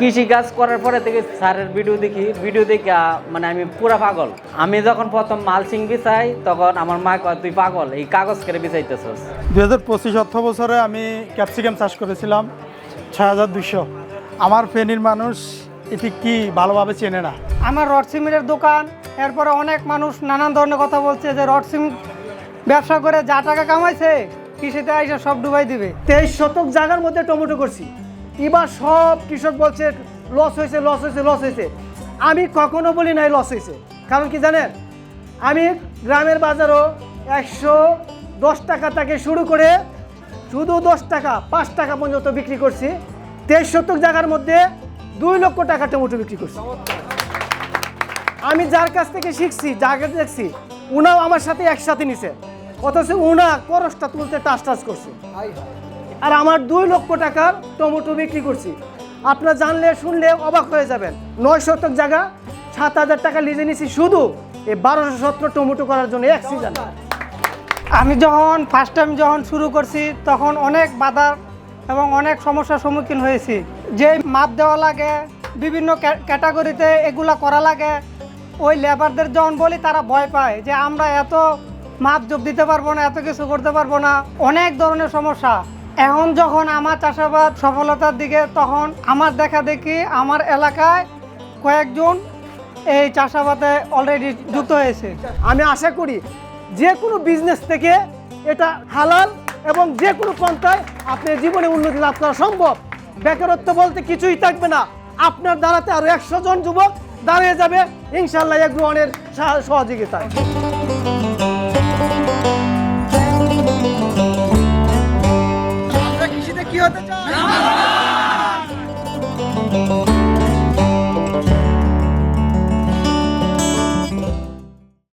কৃষি কাজ করার পরে থেকে স্যারের ভিডিও দেখি। ভিডিও দেখে মানে আমি পুরা পাগল। আমি যখন প্রথম মালসিং বিছাই তখন আমার মা কয় তুই পাগল এই কাগজ করে বিছাইতেছস? দুই হাজার পঁচিশ অর্থ বছরে আমি ক্যাপসিকাম চাষ করেছিলাম ছয় হাজার দুশো আমার ফেনীর মানুষ এটি কি ভালোভাবে চেনে না? আমার রড সিমেন্টের দোকান এরপরে অনেক মানুষ নানান ধরনের কথা বলছে যে রড সিমেন্ট ব্যবসা করে যা টাকা কামাইছে কৃষিতে আইসা সব ডুবাই দিবে। তেইশ শতক জায়গার মধ্যে টমেটো করছি। এবার সব কৃষক বলছে লস হয়েছে লস হয়েছে লস হয়েছে। আমি কখনো বলি নাই লস হয়েছে। কারণ কি জানেন? আমি গ্রামের বাজারও একশো দশ টাকা থেকে শুরু করে শুধু দশ টাকা, পাঁচ টাকা পর্যন্ত বিক্রি করছি। তেইশ শতক জায়গার মধ্যে দুই লক্ষ টাকা টমেটো বিক্রি করছি। আমি যার কাছ থেকে শিখছি, যাকে দেখছি, উনাও আমার সাথে একসাথে নিছে। অথচ উনা করসটা তুলতে টাস টাস করছে আর আমার দুই লক্ষ টাকার টমেটো বিক্রি করছি। আপনারা জানলে, শুনলে অবাক হয়ে যাবেন। নয় শতক জায়গা, সাত হাজার টাকা লিজে নিছি শুধু এই বারোশো সত্তর টমেটো করার জন্য এক সিজন আমি যখন ফার্স্ট টাইম যখন শুরু করছি, তখন অনেক বাধার এবং অনেক সমস্যার সম্মুখীন হয়েছি। যে মাপ দেওয়া লাগে, বিভিন্ন ক্যাটাগরিতে এগুলা করা লাগে, ওই লেবারদের যখন বলি, তারা ভয় পায় যে আমরা এত মাপ যোগ দিতে পারব না, এত কিছু করতে পারব না। অনেক ধরনের সমস্যা। এখন যখন আমার চাষাবাদ সফলতার দিকে, তখন আমার দেখা দেখি আমার এলাকায় কয়েকজন এই চাষাবাদে অলরেডি যুক্ত হয়েছে। আমি আশা করি যে কোনো বিজনেস থেকে এটা হালাল এবং যে কোনো পন্থায় আপনার জীবনে উন্নতি লাভ করা সম্ভব। বেকারত্ব বলতে কিছুই থাকবে না। আপনার দাঁড়াতে আরও একশো জন যুবক দাঁড়িয়ে যাবে ইনশাল্লাহ এগ্রহণের সহ- সহযোগিতায়। হতে চাই